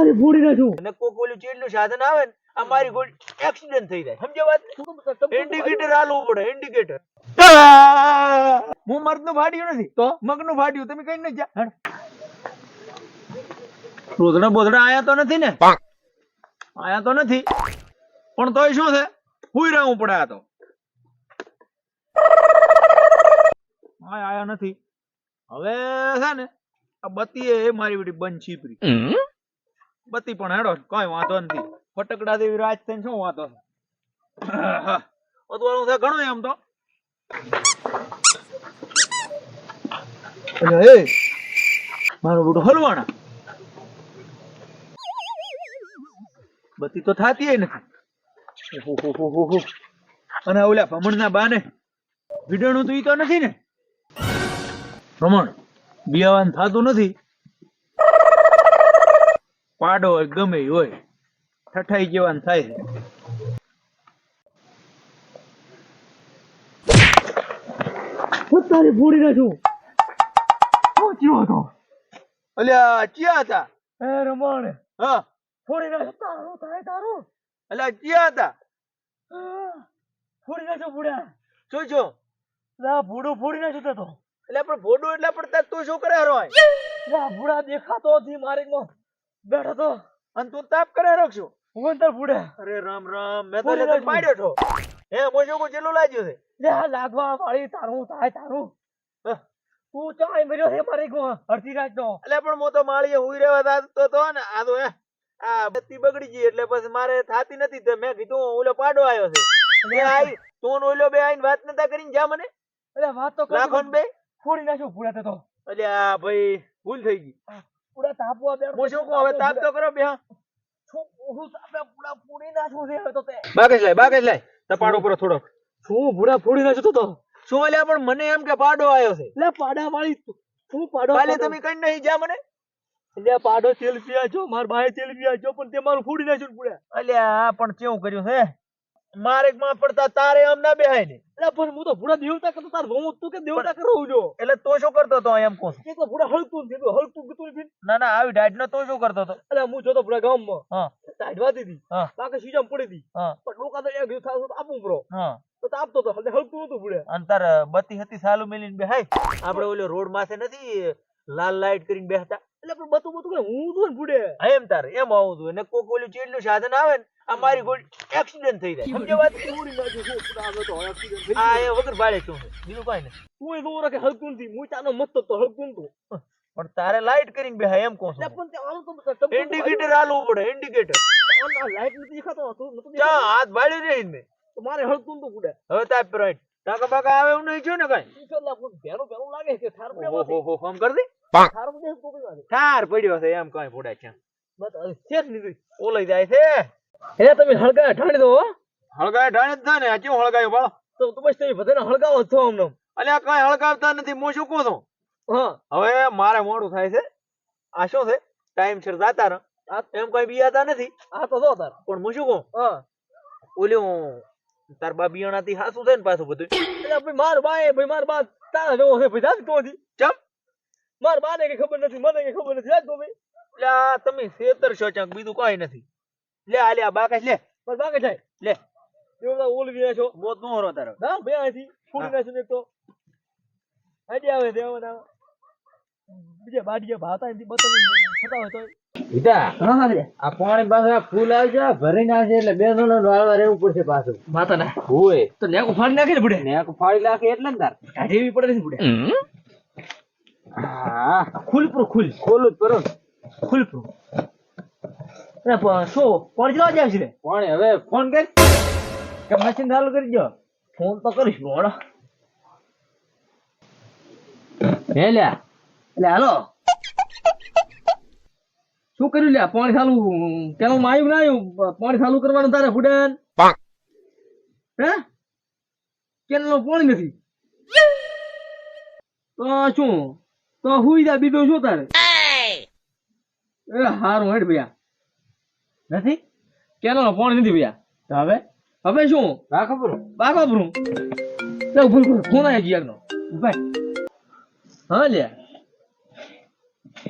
તારી ફોડી નાખું. અને કોક ઓલું ચેડલું સાધન આવે ને અમારી મારી ગોળી એક્સિડન્ટ થઈ જાય. સમજ્યા વાત? ઇન્ડિકેટર આલવું પડે ઇન્ડિકેટર હું! મર્દનું ફાટ્યું નથી. તો? મગનું ફાટ્યું તમે કઈ નથી જા. રોધડા બોધડા આયા તો નથી ને? આયા તો નથી. પણ તોય શું છે? હુઈ રહેવું પડે આ તો. આયા નથી. હવે છે ને આ બત્તી એ મારી બેટી બંધ છીપરી. બત્તી પણ હેડો, કઈ વાંધો નથી. ફટકડા દેવી રાજ થઈને શું વાંધો છે? અતવાળું છે ઘણું એમ તો. એ, મારું બેટું હલવાણા. બત્તી તો થાતી નથી. અને ઓલા ભમણના બાને વિડણું તો ઈ તો નથી ને? ભમણ, બિયાવાન થતું નથી. પાડો હોય ગમે હોય. ઠઠાઈ જેવાનું થાય છે. હું તારી ફોડી નાખું હું ચિયો હતો. અલ્યા ક્યાં હતા? એ રમણ હા. ફોડી નાખ તારું થાય તારું. અલ્યા ક્યાં હતા? ફોડી નાખો ફોડ્યા શું શું લા ભૂડું ફોડી નાખ્યું તે તો. એટલે પણ ભોડું એટલે પણ તું શું કરે રોય લા ભૂડા દેખાતો હતી મારી માં બેઠો તો. અને તું તાપ કરે રખશું હું અંદર ભૂડા અરે રામ રામ મેં તો લેતો પાડ્યો છો. હે મોજો કો જેલું લાગ્યો છે? લે આ લાગવા વાળી તારું થાય તારું. તું ચાય મર્યો હે મારી ગો રાત નો એટલે પણ મો તો માળીએ હુઈ રહેવા દાતો તો ને. આ તો હે આ બત્તી બગડી ગઈ એટલે પછી મારે થાતી નથી તો મેં કીધું ઓલો પાડો આવ્યો છે. લે આઈ તું ઓલો બે આઈને વાત નતા કરીને જા મને. અરે વાત તો રાખો ને બે. ફોડી નાખ્યો ભૂલાતો તો અલ્યા ભાઈ ભૂલ થઈ ગઈ. તાપવા બે હું શું કહું હવે તાપ તો કરો બે શું હું છે હવે તો તે. તપાડો શું? તો શું અલ્યા પણ મને એમ કે પાડો આવ્યો છે. લે પાડા વાળી શું પાડો કાલે તમે કઈ નહીં જા મને. લે પાડો તેલ પીયા છો માર ભાઈ તેલ પીયા છો પણ તે મારું ફૂડી નાખ્યું ભૂડા. અલ્યા પણ કેવું કર્યું છે? મારે માં પડતા તારે આમ ના બેહાય ને એટલે પણ હું તો ભૂડા દેવતા કરતો તાર હું તું કે દેવતા કરો જો? એટલે તો શું કરતો હતો એમ કહું કે તો ભૂડા હળતું તો હળતું ગતું નથી ના ના આવી ડાયટ નો તો શું કરતો હતો? એટલે હું જોતો ભૂડા ગામમાં. હા. તાડવા દીધી. હા. બાકી સીજમ પડી હતી. હા. પણ લોકો તો એક દિવસ થાતું આપું બ્રો હા. તો તો આપતો તો એટલે હળતું હતું ભૂડે. અંતર બતી હતી સાલું મેલીને બેહાય. આપણે ઓલો રોડ માથે નથી લાલ લાઈટ કરીને બેહતા. એટલે પણ બતું બતું કે હું તો ભૂડે. એમ તારે એમ આવું હતું ને કોક ઓલું ચેડલું સાધન આવે ને આ મારી ગોળી એક્સિડન્ટ થઈ જાય. સમજે વાત? ફોડી નાખ્યું શું આવે તો થઈ આ એ વગર બાળે શું બીજું કઈ નથી. તું એ દોરા કે હલકું નથી હું તાનો મત તો હલકું નતું પણ તારે લાઈટ કરીને બે એમ કહું છું પણ તે આવું તો ઇન્ડિકેટર હાલવું પડે ઇન્ડિકેટર લાઈટ નથી દેખાતો તું નતું ચા હાથ ભાડ્યું રહી ને તો મારે હલકું નતું પૂડે હવે તાપ રાઈટ ટાકા બાકા આવે એવું નહીં જો ને કઈ? તું ભેરું ભેરું લાગે કે થાર પડ્યો ઓહો હો ફોન કર દે. ઠાર પડ્યો છે એમ કઈ ફોડા છે. ઓલાઈ જાય છે. એટલે તમે હળગાય ઠાણી દો હળગાય ઠાણી જ થાય ને આ કેવું હળગાયું બાળો તો તો બસ તમે બધાને હળગાવો છો અમને અલ્યા કઈ હળગાવતા નથી હું શું કહું છું? હવે મારે મોડું થાય છે. આ શું છે? ટાઈમ છે જાતા રહો. એમ કઈ બીયાતા નથી. આ તો જો તાર. પણ હું શું કહું? હા. ઓલું તાર બા બિયાણાથી હાસું છે ને પાછું બધું. એટલે ભાઈ માર બાએ ભાઈ માર બા તારા જેવો છે ભાઈ જાત તોથી ચમ. માર બાને કે ખબર નથી મને કે ખબર નથી. તો ભાઈ આ તમે સેતર છો ચાંક બીજું કઈ નથી. લે આ લે આ બાકાશ લે. પણ બાકાશ થાય લે. એવું ઓલવી છો. મોત નો હરો તારો. ના બે આથી ફૂડી નાખ્યું ને તો. હાજી આવે તે ના. બીજા બાડિયા ભાતા એનથી બતલ થતા હોય તો ઈટા હા હા આ પાણી પાસે આ ફૂલ આવશે ભરીને નાખે એટલે બે નો વાળવા રહેવું પડશે પાછું. માતા ના હોય તો નેકો ફાડી નાખે ને બુડે ને એક ફાડી નાખે એટલે ને તાર. કાઢી પડે ને બુડે હા ખુલ પ્રો ખુલ. ખોલું જ કરો. ખુલ પ્રો. અરે પ- શું કોણ ચલાવ જાય છે? પાણી હવે ફોન કર. કે મશીન ચાલુ કરી દો ફોન તો કરીશ મોડો હે લ્યા. એટલે હાલો. શું કર્યું લ્યા? પાણી ચાલુ પેલું આવ્યું ના આવ્યું? પાણી ચાલુ કરવાનું તારે ફૂડન હે? કેનલો પાણી નથી. તો શું? તો હુઈ જા બીજું શું તારે? એ હારું હેડ ભૈયા. નથી? કેનલ ફોન નથી ભૈયા. હવે? હવે શું? રાખો ભરું ચાલ ભૂલ ભૂલ ફોન આવી ગયા નો ભાઈ હા લ્યા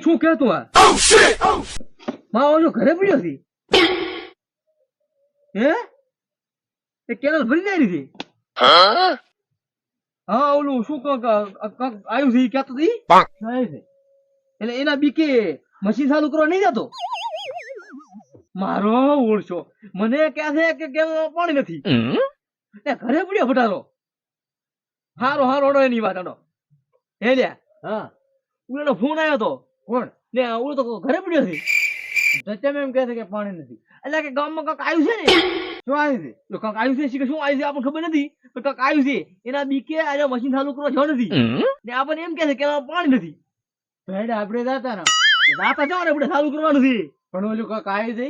શું કે તું આ? માં ઓલો ઘરે પડ્યો છે? હે? એ કેનલ ભરી જાય છે? હા ઓલું શું કાંક આવ્યું છે થાય છે એટલે એના બીકે મશીન ચાલુ કરવા નહીં જતો મારો ઓળશો મને ક્યાં છે કે કેમ પાણી નથી એ ઘરે પડ્યો ફટારો હારો હારો એની વાત હડો હે લ્યા હા ઉલેનો ફોન આવ્યો તો કોણ ને ઓલો તો ઘરે પડ્યો છે સત્યમ એમ કહે છે કે પાણી નથી એટલે કે ગામમાં કાંક આવ્યું છે ને શું આવ્યું છે? તો કાંક આવ્યું છે? શીખે શું આવ્યું છે? આપણને ખબર નથી. પણ કાંક આવ્યું છે. એના બીકે આજે મશીન ચાલુ કરવા જવા નથી. ને આપણને એમ કહે છે કે એમાં પાણી નથી. તો હેડે આપણે દાતા ના. દાતા જાવ ને આપણે ચાલુ કરવાનું છે. પણ ઓલું કાંક આવ્યું છે?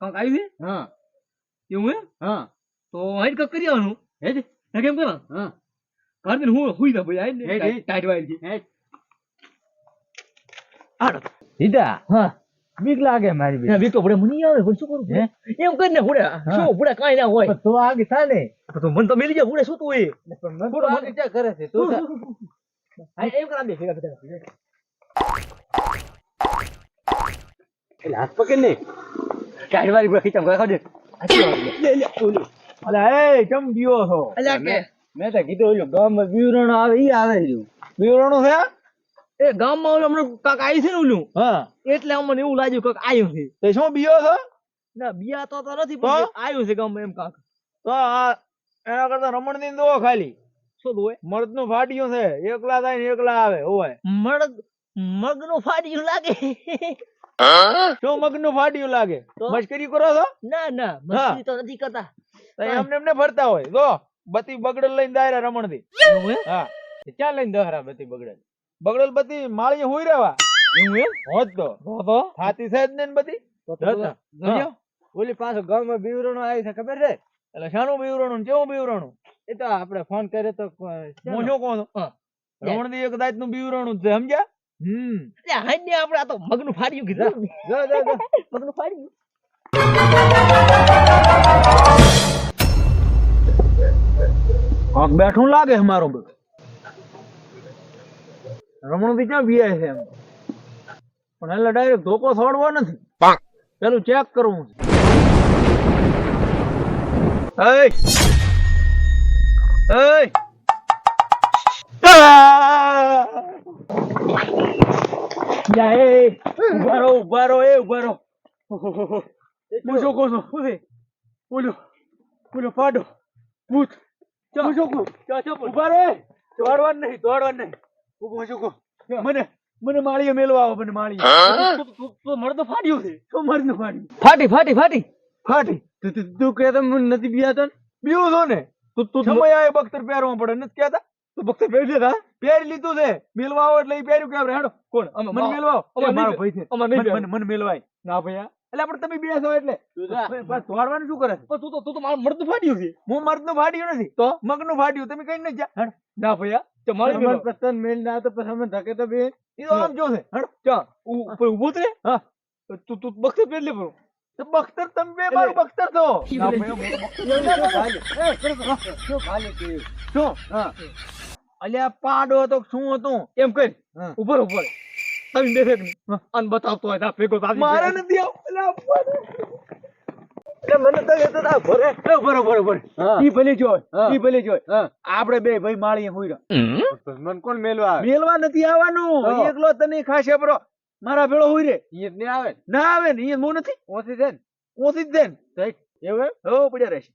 કાંક આવ્યું છે? હા. એવું હે હા. તો હેડ કાંક કરી આવવાનું. હેડ. હે કેમ કરો હા. કાઢીને હું હુઈ જા ભાઈ ને ટાઈટ વાળી છે હેડ. આડો દીદા હા. બીક લાગે મારી ના બીક તો ભડે મને આવે પણ શું કરું એમ કરીને ભડે શું ભડે કાંઈ ના હોય. તો આગે થા ને તો મન તો મેલી જાય ભડે શું તું એ? પણ મને તો કરે છે? તું. હા એમ કરા દે ભેગા ભેગા એટલે હાથ પકડ ને. વાળી ભડે ખીચામ ખાવા દે લે લે ઓલું. અલ્યા એ કેમ ગયો છો? અલ્યા કે? મેં તો કીધું ઓલું ગામમાં બીવરણ આવે ઈ આવે રહ્યું. બીવરાણું છે? એ ગામમાં ઓલો હમણાં કાક આવી છે ને ઓલું? હા. એટલે અમને એવું લાગ્યું કાક આવ્યું છે. તે શું બીયો છો? ના બીયા તો તો નથી પણ આવ્યું છે ગામમાં એમ કાક. તો આ એના કરતા રમણની દો ખાલી શું હોય? મર્દનું ફાટ્યું છે. એકલા થાય ને એકલા આવે હોય. મગનું ફાટ્યું લાગે. શું મગનું ફાટ્યું લાગે? તો? મશ્કરી કરો છો? ના ના મશ્કરી તો નથી કરતા. એમને એમને ફરતા હોય. જો બતી બગડેલ લઈને દાયરા રમણથી હા? ક્યાં લઈને દહરા બતી બગડે બગડેલ બધી માળીએ હુઈ રહેવા. એવું એમ? હોત તો. તો થાતી છે જ ને બધી. જોજો. ઓલી પાછો ગામમાં બીવરણ આવી છે ખબર છે? એટલે શાનું બીવરાણું કેવું બીવરાણું? એ તો આપણે ફોન કર્યો તો હું શું કહું રમણદી કદાચનું બીવરાણું છે સમજ્યા? હમ. એટલે હાઈ ને આપણે આ તો મગનું ફાડ્યું કીધું. જો જો જો મગનું ફાડ્યું. બેઠું લાગે મારું. બધું રમણથી ક્યાં બિયાય છે એમ પણ એટલે ડાયરેક્ટ ધોકો છોડવો નથી પેલું ચેક કરવું છે એય! એય! આ! જા, એય! ઊભા રહો, ઊભા રહો, એ ઉભારો હું શું બોલો ઓલું પાડો, ભૂત. હું શું કહું? ઊભા રહો, એ! દોડવાનું નહીં, દોડવાનું નહીં. હું શું કહું? મને મને માળીએ મેલવા આવો મને માળીએ. તું- તું- તું મર્દ ફાડ્યું છે શું મારીને ફાડી ફાટી ફાટી ફાટી. ફાટી. તું તું- તું મને નથી બિયાતો ને? બીવું છો ને. તું તું સમય આવે બખ્તર પહેરવા પડે નથી કહેતા? તું બખ્તર પહેરી લીધા પહેરી લીધું છે. મેલવા આવો એટલે એ પહેર્યું કે હેડો. કોણ? મને મેલવા આવો. અમારે મારો ભાઈ છે. મને મેલવાય. ના ભૈયા. એટલે આપણે તમે બે છો? એટલે દોડવાનું શું કરે તું તો તું તો મારું મર્દ ફાડ્યું છે. હું મર્દનું ફાડ્યું નથી. તો? મગનું ફાડ્યું તમે કઈ નથી જા. ના ભૈયા તો મારી અમારે મેલો. પસંદ મેલ ના તો પછી અમે ધકે તો બે. ઈ તો આમ જોશે હેડ. ચા ઉ- ઉપર ઊભો જ રે હા. તું તું બખ્તર પહેરી પણ. તો બખ્તર તમે બે મારું બખ્તર છો ના ભૈયા, શું ખાલી પીવું? શું હા. અલ્યા પાડો હતો શું હતું? એમ કરી. ઉપર ઉપર. તમે બે ફેક નહીં. અન બતાવતો હોય ભેગો મારે નથી આવું. એ એ બે ભાઈ માળીએ મુઈરા મને કોણ મેલવા મેલવા નથી આવવાનું. એકલો તને ખાશે બરો. મારા ભેળો હોય રે આવે. ના આવે ને ઈ હું નથી. ઓછી ને? ઓછી જ દે ને. એવું હો પડ્યા રહેશે.